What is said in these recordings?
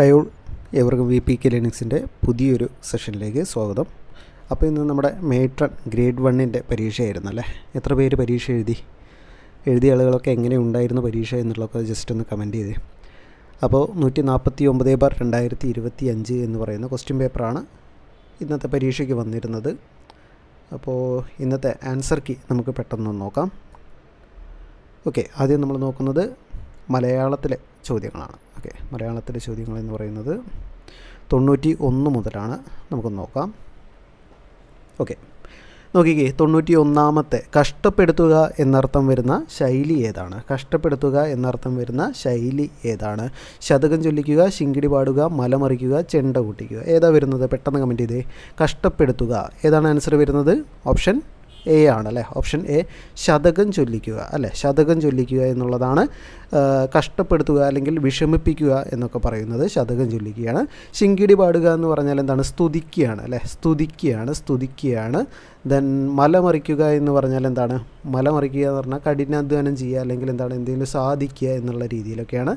High all എവർക്കും V P K ലിനിക്സിന്റെ പുതിയൊരു സെഷനിലേക്ക് സ്വാഗതം. അപ്പോൾ ഇന്ന് നമ്മുടെ മേട്രൺ ഗ്രേഡ് വണ്ണിന്റെ പരീക്ഷയായിരുന്നു അല്ലേ? എത്ര പേര് പരീക്ഷ എഴുതി? എഴുതിയ ആളുകളൊക്കെ എങ്ങനെ ഉണ്ടായിരുന്നു പരീക്ഷ എന്നുള്ളതൊക്കെ ജസ്റ്റ് ഒന്ന് കമന്റ് ചെയ്തേ. അപ്പോൾ നൂറ്റി നാൽപ്പത്തി ഒമ്പത് ബാർ രണ്ടായിരത്തി ഇരുപത്തി അഞ്ച് എന്ന് പറയുന്ന ക്വസ്റ്റ്യൻ പേപ്പറാണ് ഇന്നത്തെ പരീക്ഷയ്ക്ക് വന്നിരുന്നത്. അപ്പോൾ ഇന്നത്തെ ആൻസർ കീ നമുക്ക് പെട്ടെന്ന് നോക്കാം. ഓക്കെ ആദ്യം നമ്മൾ നോക്കുന്നത് മലയാളത്തിലെ ചോദ്യങ്ങളാണ്. ഓക്കെ മലയാളത്തിലെ ചോദ്യങ്ങൾ എന്ന് പറയുന്നത് തൊണ്ണൂറ്റി ഒന്ന് മുതലാണ്. നമുക്ക് നോക്കാം. ഓക്കെ നോക്കിക്കേ. തൊണ്ണൂറ്റി ഒന്നാമത്തെ കഷ്ടപ്പെടുത്തുക എന്നർത്ഥം വരുന്ന ശൈലി ഏതാണ്? കഷ്ടപ്പെടുത്തുക എന്നർത്ഥം വരുന്ന ശൈലി ഏതാണ്? ശതകം ചൊല്ലിക്കുക ശിങ്കിടി പാടുക മലമറിക്കുക ചെണ്ട കൂട്ടിക്കുക. ഏതാ വരുന്നത്? പെട്ടെന്ന് കമന്റ് ചെയ്തേ. കഷ്ടപ്പെടുത്തുക. ഏതാണ് ആൻസർ വരുന്നത്? ഓപ്ഷൻ എ ആണ് അല്ലേ ഓപ്ഷൻ എ ശതകം ചൊല്ലിക്കുക അല്ലേ? ശതകം ചൊല്ലിക്കുക എന്നുള്ളതാണ് കഷ്ടപ്പെടുത്തുക അല്ലെങ്കിൽ വിഷമിപ്പിക്കുക എന്നൊക്കെ പറയുന്നത് ശതകം ചൊല്ലിക്കുകയാണ്. ശിങ്കിടി പാടുക എന്ന് പറഞ്ഞാൽ എന്താണ്? സ്തുതിക്കുകയാണ് അല്ലേ? സ്തുതിക്കുകയാണ് സ്തുതിക്കുകയാണ്. ദെൻ മലമറിക്കുക എന്ന് പറഞ്ഞാൽ എന്താണ്? മലമറിക്കുക എന്ന് പറഞ്ഞാൽ കഠിനാധ്വാനം ചെയ്യുക അല്ലെങ്കിൽ എന്താണ്? എന്തെങ്കിലും സാധിക്കുക എന്നുള്ള രീതിയിലൊക്കെയാണ്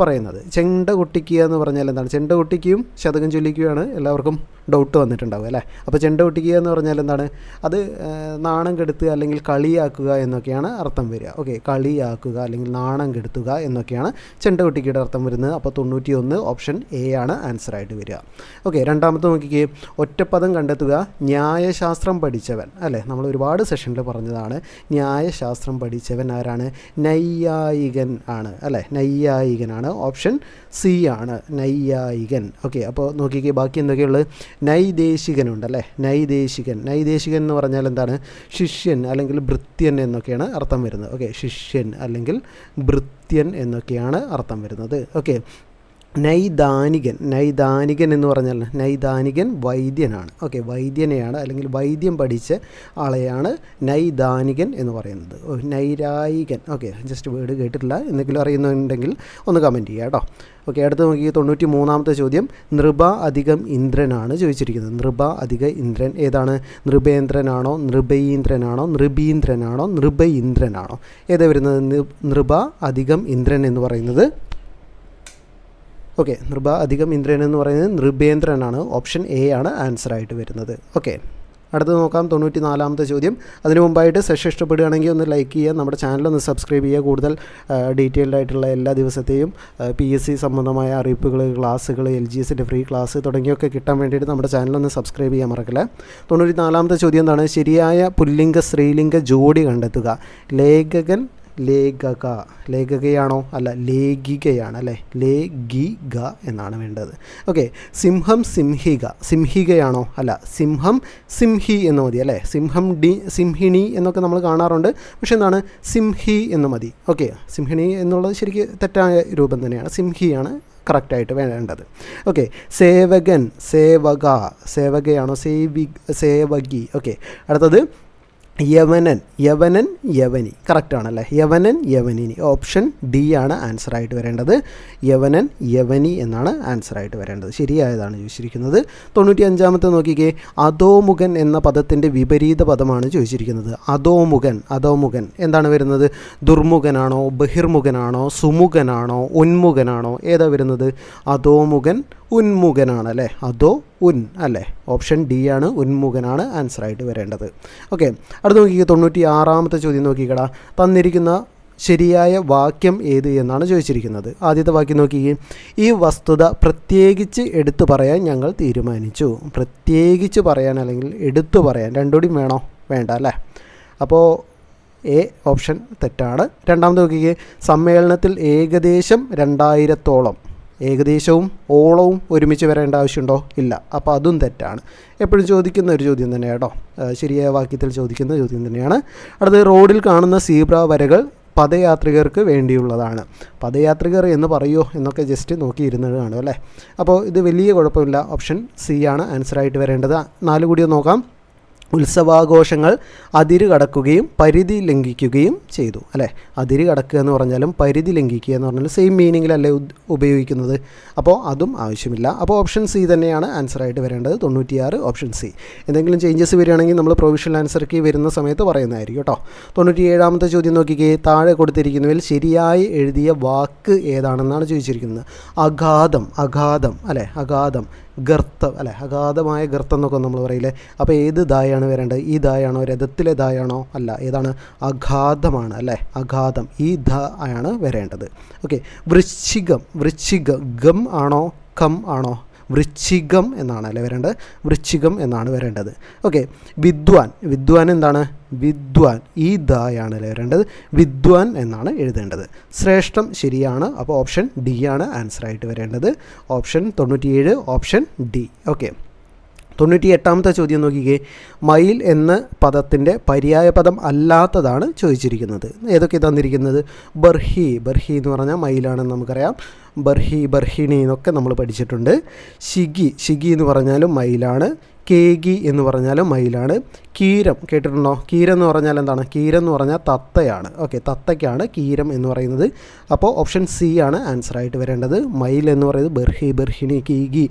പറയുന്നത്. ചെണ്ട കൊട്ടിക്കുക എന്ന് പറഞ്ഞാൽ എന്താണ്? ചെണ്ട കൊട്ടിക്കുകയും ശതകം ചൊല്ലിക്കുകയാണ് എല്ലാവർക്കും ഡൗട്ട് വന്നിട്ടുണ്ടാവും അല്ലേ? അപ്പോൾ ചെണ്ട കൊട്ടിക്കുക എന്ന് പറഞ്ഞാൽ എന്താണ്? അത് നാണം കെടുത്തുക അല്ലെങ്കിൽ കളിയാക്കുക എന്നൊക്കെയാണ് അർത്ഥം വരിക. ഓക്കെ കളിയാക്കുക അല്ലെങ്കിൽ നാണം കെടുത്തുക എന്നൊക്കെയാണ് ചെണ്ട കൊട്ടിക്കയുടെ അർത്ഥം വരുന്നത്. അപ്പോൾ തൊണ്ണൂറ്റി ഒന്ന് ഓപ്ഷൻ എ ആണ് ആൻസർ ആയിട്ട് വരിക. ഓക്കെ രണ്ടാമത്തെ നോക്കിക്കേ. ഒറ്റപ്പദം കണ്ടെത്തുക ന്യായശാസ്ത്രം പഠിച്ചവൻ അല്ലേ? നമ്മൾ ഒരുപാട് സെഷനിൽ പറഞ്ഞതാണ് ന്യായശാസ്ത്രം പഠിച്ചവൻ ആരാണ്? നൈയായികൻ ആണ് അല്ലേ? നൈയായികനാണ്. ഓപ്ഷൻ സി ആണ് നൈയായികൻ. ഓക്കെ അപ്പോൾ നോക്കിക്കേ ബാക്കി എന്തൊക്കെയുള്ളത് നൈദേശികനുണ്ട് അല്ലേ? നൈദേശികൻ. നൈദേശികൻ എന്ന് പറഞ്ഞാൽ എന്താണ്? ശിഷ്യൻ അല്ലെങ്കിൽ ഭൃത്യൻ എന്നൊക്കെയാണ് അർത്ഥം വരുന്നത്. ഓക്കെ ശിഷ്യൻ അല്ലെങ്കിൽ ഭൃത്യൻ എന്നൊക്കെയാണ് അർത്ഥം വരുന്നത്. ഓക്കെ നൈദാനികൻ നൈദാനികൻ എന്ന് പറഞ്ഞാൽ നൈദാനികൻ വൈദ്യനാണ്. ഓക്കെ വൈദ്യനെയാണ് അല്ലെങ്കിൽ വൈദ്യം പഠിച്ച ആളെയാണ് നൈദാനികൻ എന്ന് പറയുന്നത്. നൈരായികൻ. ഓക്കെ ജസ്റ്റ് വേർഡ് കേട്ടിട്ടില്ല. എന്തെങ്കിലും അറിയുന്നുണ്ടെങ്കിൽ ഒന്ന് കമന്റ് ചെയ്യുക കേട്ടോ. ഓക്കെ അടുത്ത് നോക്കി തൊണ്ണൂറ്റി മൂന്നാമത്തെ ചോദ്യം. നൃപ അധികം ഇന്ദ്രനാണ് ചോദിച്ചിരിക്കുന്നത്. നൃപ അധിക ഇന്ദ്രൻ ഏതാണ്? നൃപേന്ദ്രനാണോ? നൃപയീന്ദ്രനാണോ നൃപീന്ദ്രനാണോ? നൃപയിന്ദ്രനാണോ? ഏതാ വരുന്നത്? നൃപ അധികം ഇന്ദ്രൻ എന്ന് പറയുന്നത് ഓക്കെ നൃപ അധികം ഇന്ദ്രൻ എന്ന് പറയുന്നത് നൃപേന്ദ്രനാണ്. ഓപ്ഷൻ എ ആണ് ആൻസർ ആയിട്ട് വരുന്നത്. ഓക്കെ അടുത്ത് നോക്കാം. തൊണ്ണൂറ്റി നാലാമത്തെ ചോദ്യം. അതിന് മുമ്പായിട്ട് സെഷൻ ഇഷ്ടപ്പെടുകയാണെങ്കിൽ ഒന്ന് ലൈക്ക് ചെയ്യുക. നമ്മുടെ ചാനൽ ഒന്ന് സബ്സ്ക്രൈബ് ചെയ്യുക. കൂടുതൽ ഡീറ്റെയിൽഡ് ആയിട്ടുള്ള എല്ലാ ദിവസത്തെയും പി എസ് സി സംബന്ധമായ അറിയിപ്പുകൾ ക്ലാസ്സുകൾ എൽ ജി എസിന്റെ ഫ്രീ ക്ലാസ് തുടങ്ങിയൊക്കെ കിട്ടാൻ വേണ്ടിയിട്ട് നമ്മുടെ ചാനൽ ഒന്ന് സബ്സ്ക്രൈബ് ചെയ്യാൻ മറക്കില്ല. തൊണ്ണൂറ്റി നാലാമത്തെ ചോദ്യം എന്താണ്? ശരിയായ പുല്ലിംഗ സ്ത്രീലിംഗ ജോഡി കണ്ടെത്തുക. ലേഖകൻ ലേഖക. ലേഖകയാണോ? അല്ല ലേഖികയാണ് അല്ലേ? ലേഖിക എന്നാണ് വേണ്ടത്. ഓക്കെ സിംഹം സിംഹിക. സിംഹികയാണോ? അല്ല സിംഹം സിംഹി എന്ന് മതി അല്ലേ? സിംഹം ഡി സിംഹിണി എന്നൊക്കെ നമ്മൾ കാണാറുണ്ട്. പക്ഷെ എന്താണ്? സിംഹി എന്ന് മതി. ഓക്കെ സിംഹിണി എന്നുള്ളത് ശരിക്കും തെറ്റായ രൂപം തന്നെയാണ്. സിംഹിയാണ് കറക്റ്റായിട്ട് വേണ്ടത്. ഓക്കെ സേവകൻ സേവക. സേവകയാണോ? സേവി സേവകി. ഓക്കെ അടുത്തത് യവനൻ യവനൻ യവനി. കറക്റ്റ് ആണല്ലേ? യവനൻ യവനിനി. ഓപ്ഷൻ ഡി ആണ് ആൻസർ ആയിട്ട് വരേണ്ടത്. യവനൻ യവനി എന്നാണ് ആൻസർ ആയിട്ട് വരേണ്ടത്. ശരിയായതാണ് ചോദിച്ചിരിക്കുന്നത്. തൊണ്ണൂറ്റി അഞ്ചാമത്തെ നോക്കിക്കേ. അധോമുഖൻ എന്ന പദത്തിന്റെ വിപരീത പദമാണ് ചോദിച്ചിരിക്കുന്നത്. അധോമുഖൻ അധോമുഖൻ. എന്താണ് വരുന്നത്? ദുർമുഖനാണോ ബഹിർമുഖനാണോ സുമുഖനാണോ ഉന്മുഖനാണോ? ഏതാ വരുന്നത്? അധോമുഖൻ ഉന്മുഖനാണ് അല്ലേ അതോ ഉൻ അല്ലേ? ഓപ്ഷൻ ഡി ആണ് ഉന്മുഖനാണ് ആൻസറായിട്ട് വരേണ്ടത്. ഓക്കെ അടുത്ത് നോക്കിക്കുക തൊണ്ണൂറ്റി ആറാമത്തെ ചോദ്യം നോക്കിക്കടാ. തന്നിരിക്കുന്ന ശരിയായ വാക്യം ഏത് എന്നാണ് ചോദിച്ചിരിക്കുന്നത്. ആദ്യത്തെ വാക്യം നോക്കിക്കേ. ഈ വസ്തുത പ്രത്യേകിച്ച് എടുത്തു പറയാൻ ഞങ്ങൾ തീരുമാനിച്ചു. പ്രത്യേകിച്ച് പറയാൻ അല്ലെങ്കിൽ എടുത്തു പറയാൻ രണ്ടുകൂടിയും വേണോ? വേണ്ട അല്ലേ? അപ്പോൾ എ ഓപ്ഷൻ തെറ്റാണ്. രണ്ടാമത് നോക്കിക്കേ സമ്മേളനത്തിൽ ഏകദേശം രണ്ടായിരത്തോളം ഏകദേശവും ഓളവും ഒരുമിച്ച് വരേണ്ട ആവശ്യമുണ്ടോ? ഇല്ല. അപ്പോൾ അതും തെറ്റാണ്. എപ്പോഴും ചോദിക്കുന്ന ഒരു ചോദ്യം തന്നെ കേട്ടോ ശരിയായ വാക്യത്തിൽ ചോദിക്കുന്ന ചോദ്യം തന്നെയാണ്. അടുത്തത് റോഡിൽ കാണുന്ന സീബ്ര വരകൾ പദയാത്രികർക്ക് വേണ്ടിയുള്ളതാണ്. പദയാത്രികർ എന്ന് പറയുമോ എന്നൊക്കെ ജസ്റ്റ് നോക്കിയിരുന്നത് കാണും അല്ലേ? അപ്പോൾ ഇത് വലിയ കുഴപ്പമില്ല. ഓപ്ഷൻ സി ആണ്. ആൻസറായിട്ട് വരേണ്ടത്. നാല് നോക്കാം. ഉത്സവാഘോഷങ്ങൾ അതിര് കടക്കുകയും പരിധി ലംഘിക്കുകയും ചെയ്തു അല്ലേ? അതിര് കടക്കുക എന്ന് പറഞ്ഞാലും പരിധി ലംഘിക്കുക എന്ന് പറഞ്ഞാലും സെയിം മീനിങ്ങിലല്ലേ ഉപയോഗിക്കുന്നത്. അപ്പോൾ അതും ആവശ്യമില്ല. അപ്പോൾ ഓപ്ഷൻ സി തന്നെയാണ് ആൻസറായിട്ട് വരേണ്ടത്. തൊണ്ണൂറ്റിയാറ് ഓപ്ഷൻ സി എന്തെങ്കിലും ചേഞ്ചസ് വരികയാണെങ്കിൽ നമ്മൾ പ്രൊവിഷണൽ ആൻസർ കീ വരുന്ന സമയത്ത് പറയുന്നതായിരിക്കും കേട്ടോ. തൊണ്ണൂറ്റി ഏഴാമത്തെ ചോദ്യം നോക്കിക്കേ. താഴെ കൊടുത്തിരിക്കുന്നതിൽ ശരിയായി എഴുതിയ വാക്ക് ഏതാണെന്നാണ് ചോദിച്ചിരിക്കുന്നത്? അഗാധം അഗാധം അല്ലേ? അഗാധം. ഗർത്തം അല്ലെ? അഗാധമായ ഗർത്തം എന്നൊക്കെ നമ്മൾ പറയില്ലേ? അപ്പോൾ ഏത് ദായാണ് വരേണ്ടത്? ഈ ദായാണോ? രഥത്തിലെ ദായാണോ? അല്ല ഏതാണ്? അഗാധമാണ് അല്ലേ? അഗാധം. ഈ ധ ആണ് വരേണ്ടത്. ഓക്കെ. വൃശ്ചികം. വൃശ്ചിക ഗം ആണോ? കം ആണോ? വൃശ്ചികം എന്നാണ് അല്ലേ വരേണ്ടത്? വൃശ്ചികം എന്നാണ് വരേണ്ടത്. ഓക്കെ വിദ്വാൻ. വിദ്വാൻ എന്താണ്? വിദ്വാൻ. ഈ ദായാണ് അല്ലേ വരേണ്ടത്? വിദ്വാൻ എന്നാണ് എഴുതേണ്ടത്. ശ്രേഷ്ഠം ശരിയാണ്. അപ്പോൾ ഓപ്ഷൻ ഡി ആണ് ആൻസർ ആയിട്ട് വരേണ്ടത്. ഓപ്ഷൻ തൊണ്ണൂറ്റിയേഴ് ഓപ്ഷൻ ഡി ഓക്കെ തൊണ്ണൂറ്റി എട്ടാമത്തെ ചോദ്യം നോക്കിക്കേ. മയിൽ എന്ന പദത്തിന്റെ പര്യായ പദം അല്ലാത്തതാണ് ചോദിച്ചിരിക്കുന്നത്. ഏതൊക്കെ തന്നിരിക്കുന്നത്? ബർഹി. ബർഹി എന്ന് പറഞ്ഞാൽ മയിലാണെന്ന് നമുക്കറിയാം. ബർഹി ബർഹിണി എന്നൊക്കെ നമ്മൾ പഠിച്ചിട്ടുണ്ട്. ഷിഗി ഷിഗി എന്ന് പറഞ്ഞാലും മയിലാണ്. കേഗി എന്ന് പറഞ്ഞാലും മയിലാണ്. കീരം കേട്ടിട്ടുണ്ടോ? കീരം എന്ന് പറഞ്ഞാൽ എന്താണ്? കീരം എന്ന് പറഞ്ഞാൽ തത്തയാണ്. ഓക്കെ തത്തയ്ക്കാണ് കീരം എന്ന് പറയുന്നത്. അപ്പോൾ ഓപ്ഷൻ സി ആണ് ആൻസർ ആയിട്ട് വരേണ്ടത്. മയിൽ എന്ന് പറയുന്നത് ബർഹി ബർഹിണി കീഗി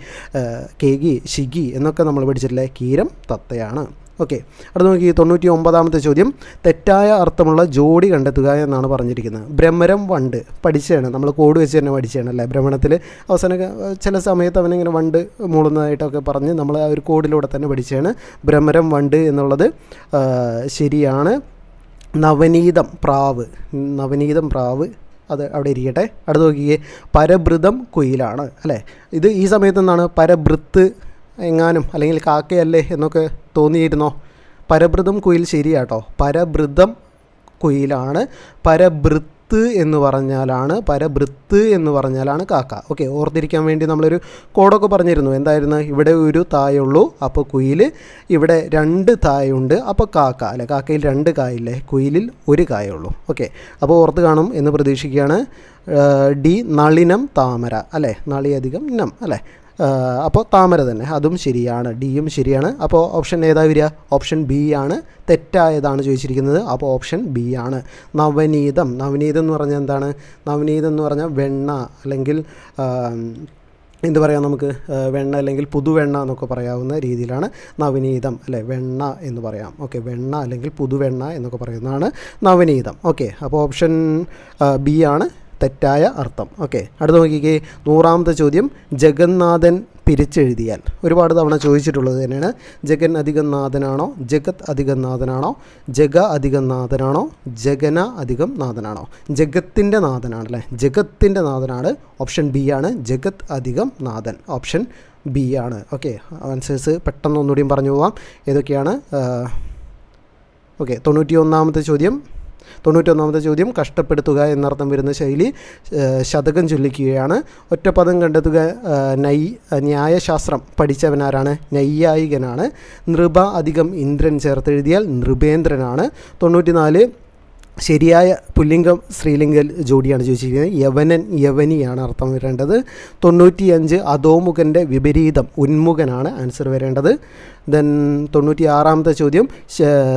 കേഗി ഷിഗി എന്നൊക്കെ നമ്മൾ പഠിച്ചിട്ടില്ലേ? കീരം തത്തയാണ്. ഓക്കെ. അടുത്ത നോക്കി തൊണ്ണൂറ്റി ഒമ്പതാമത്തെ ചോദ്യം. തെറ്റായ അർത്ഥമുള്ള ജോഡി കണ്ടെത്തുക എന്നാണ് പറഞ്ഞിരിക്കുന്നത്. ഭ്രമരം വണ്ട് പഠിച്ചതാണ്. നമ്മൾ കോഡ് വെച്ച് തന്നെ പഠിച്ചതാണ് അല്ലേ ഭ്രമണത്തിൽ അവസാന ചില സമയത്ത് അവനിങ്ങനെ വണ്ട് മൂളുന്നതായിട്ടൊക്കെ പറഞ്ഞ് നമ്മൾ ആ ഒരു കോഡിലൂടെ തന്നെ പഠിച്ചതാണ്. ഭ്രമരം വണ്ട് എന്നുള്ളത് ശരിയാണ്. നവനീതം പ്രാവ് നവനീതം പ്രാവ് അത് അവിടെ ഇരിക്കട്ടെ. അടുത്ത് നോക്കിയേ പരഭൃതം കുയിലാണ് അല്ലേ? ഇത് ഈ സമയത്ത് എന്താണ്? പരഭൃത്ത് എങ്ങാനും അല്ലെങ്കിൽ കാക്കയല്ലേ എന്നൊക്കെ തോന്നിയിരുന്നോ? പരഭൃതം കുയിൽ ശരിയാട്ടോ. പരഭൃതം കുയിലാണ്. പരഭൃത്ത് എന്ന് പറഞ്ഞാലാണ് പരഭൃത്ത് എന്ന് പറഞ്ഞാലാണ് കാക്ക. ഓക്കെ ഓർത്തിരിക്കാൻ വേണ്ടി നമ്മളൊരു കോഡൊക്കെ പറഞ്ഞിരുന്നു. എന്തായിരുന്നു? ഇവിടെ ഒരു തായുള്ളൂ അപ്പോൾ കുയിൽ. ഇവിടെ രണ്ട് തായുണ്ട് അപ്പോൾ കാക്ക. അല്ലെ കാക്കയിൽ രണ്ട് കായില്ലേ? കുയിലിൽ ഒരു കായുള്ളൂ ഓക്കെ അപ്പോൾ ഓർത്ത് കാണും എന്ന് പ്രതീക്ഷിക്കുകയാണ്. ഡി നളിനം താമര. അല്ലേ നളിയധികം നം. അല്ലേ അപ്പോൾ താമര തന്നെ. അതും ശരിയാണ്. ഡിയും ശരിയാണ്. അപ്പോൾ ഓപ്ഷൻ ഏതാ വരിക? ഓപ്ഷൻ ബി ആണ്. തെറ്റായതാണ് ചോദിച്ചിരിക്കുന്നത്. അപ്പോൾ ഓപ്ഷൻ ബി ആണ്. നവനീതം. നവനീതം എന്ന് പറഞ്ഞാൽ എന്താണ്? നവനീതം എന്ന് പറഞ്ഞാൽ വെണ്ണ അല്ലെങ്കിൽ എന്ത് പറയാം നമുക്ക്? വെണ്ണ അല്ലെങ്കിൽ പുതുവെണ്ണ എന്നൊക്കെ പറയാവുന്ന രീതിയിലാണ് നവനീതം അല്ലേ? വെണ്ണ എന്ന് പറയാം. ഓക്കെ വെണ്ണ അല്ലെങ്കിൽ പുതുവെണ്ണ എന്നൊക്കെ പറയുന്നതാണ് നവനീതം. ഓക്കെ അപ്പോൾ ഓപ്ഷൻ ബി ആണ്. തെറ്റായ അർത്ഥം. ഓക്കെ അടുത്ത നോക്കിക്കേ. നൂറാമത്തെ ചോദ്യം ജഗന്നാഥൻ പിരിച്ചെഴുതിയാൽ. ഒരുപാട് തവണ ചോദിച്ചിട്ടുള്ളത് തന്നെയാണ്. ജഗൻ അധികം നാഥനാണോ ജഗത് അധികം നാഥനാണോ ജഗ അധികം നാഥനാണോ ജഗന അധികം നാഥനാണോ ജഗത്തിന്റെ നാഥനാണ് അല്ലേ? ജഗത്തിന്റെ നാഥനാണ്. ഓപ്ഷൻ ബി ആണ്. ജഗത് അധികം നാഥൻ ഓപ്ഷൻ ബി ആണ്. ഓക്കെ ആൻസേഴ്സ് പെട്ടെന്ന് ഒന്നുകൂടിയും പറഞ്ഞു പോവാം. ഏതൊക്കെയാണ്? ഓക്കെ തൊണ്ണൂറ്റി ഒന്നാമത്തെ ചോദ്യം. തൊണ്ണൂറ്റൊന്നാമത്തെ ചോദ്യം കഷ്ടപ്പെടുത്തുക എന്നർത്ഥം വരുന്ന ശൈലി ശതകം ചൊല്ലിക്കുകയാണ്. ഒറ്റപ്പദം കണ്ടെത്തുക നൈ ന്യായശാസ്ത്രം പഠിച്ചവനാരാണ്? നൈയായികനാണ്. നൃപ അധികം ഇന്ദ്രൻ ചേർത്തെഴുതിയാൽ നൃപേന്ദ്രനാണ്. തൊണ്ണൂറ്റിനാല് ശരിയായ പുല്ലിംഗം സ്ത്രീലിംഗ ജോഡിയാണ് ചോദിച്ചിരിക്കുന്നത്. യവനൻ യവനിയാണ് അർത്ഥം വരേണ്ടത്. തൊണ്ണൂറ്റിയഞ്ച് അധോമുഖന്റെ വിപരീതം ഉന്മുഖനാണ് ആൻസർ വരേണ്ടത്. ദെൻ തൊണ്ണൂറ്റി ആറാമത്തെ ചോദ്യം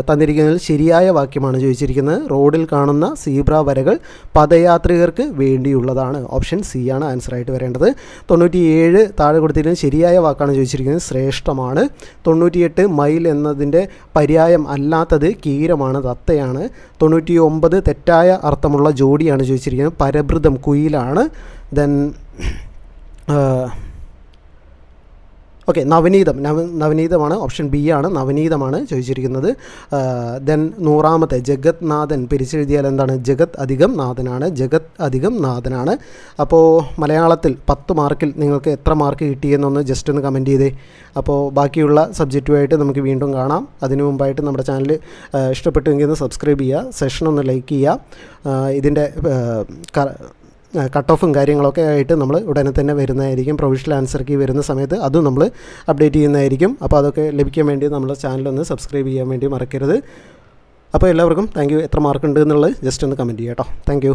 തന്നിരിക്കുന്നതിൽ ശരിയായ വാക്യമാണ് ചോദിച്ചിരിക്കുന്നത്. റോഡിൽ കാണുന്ന സീബ്ര വരകൾ പദയാത്രികർക്ക് വേണ്ടിയുള്ളതാണ്. ഓപ്ഷൻ സി ആണ് ആൻസർ ആയിട്ട് വരേണ്ടത്. തൊണ്ണൂറ്റിയേഴ് താഴെ കൊടുത്തിരിക്കുന്ന ശരിയായ വാക്കാണ് ചോദിച്ചിരിക്കുന്നത് ശ്രേഷ്ഠമാണ്. തൊണ്ണൂറ്റിയെട്ട് മൈൽ എന്നതിന്റെ പര്യായം അല്ലാത്തത് കീരമാണ് തത്തയാണ്. തൊണ്ണൂറ്റി ഒമ്പത് തെറ്റായ അർത്ഥമുള്ള ജോഡിയാണ് ചോദിച്ചിരിക്കുന്നത്. പരഭൃതം കുയിലാണ്. ദെൻ ഓക്കെ നവനീതം. നവ നവനീതമാണ് ഓപ്ഷൻ ബി ആണ് നവനീതമാണ് ചോദിച്ചിരിക്കുന്നത്. ദെൻ നൂറാമത്തെ ജഗത് നാഥൻ പിരിച്ചെഴുതിയാൽ എന്താണ്? ജഗത് അധികം നാഥനാണ് ജഗത് അധികം നാഥനാണ്. അപ്പോൾ മലയാളത്തിൽ പത്ത് മാർക്കിൽ നിങ്ങൾക്ക് എത്ര മാർക്ക് കിട്ടിയെന്നൊന്ന് ജസ്റ്റ് ഒന്ന് കമന്റ് ചെയ്തേ. അപ്പോൾ ബാക്കിയുള്ള സബ്ജക്റ്റുമായിട്ട് നമുക്ക് വീണ്ടും കാണാം. അതിനു മുമ്പായിട്ട് നമ്മുടെ ചാനൽ ഇഷ്ടപ്പെട്ടുവെങ്കിൽ ഒന്ന് സബ്സ്ക്രൈബ് ചെയ്യുക സെഷൻ ഒന്ന് ലൈക്ക് ചെയ്യുക. ഇതിന്റെ കട്ട് ഓഫും കാര്യങ്ങളൊക്കെ ആയിട്ട് നമ്മൾ ഉടനെ തന്നെ വരുന്നതായിരിക്കും. പ്രൊവിഷണൽ ആൻസർ കീ വരുന്ന സമയത്ത് അതും നമ്മൾ അപ്ഡേറ്റ് ചെയ്യുന്നതായിരിക്കും. അപ്പോൾ അതൊക്കെ ലഭിക്കാൻ വേണ്ടി നമ്മുടെ ചാനലൊന്ന് സബ്സ്ക്രൈബ് ചെയ്യാൻ വേണ്ടി മറക്കരുത്. അപ്പോൾ എല്ലാവർക്കും താങ്ക് യു എത്ര മാർക്ക് ഉണ്ട് എന്നുള്ളത് ജസ്റ്റ് ഒന്ന് കമന്റ് ചെയ്യാം കേട്ടോ താങ്ക്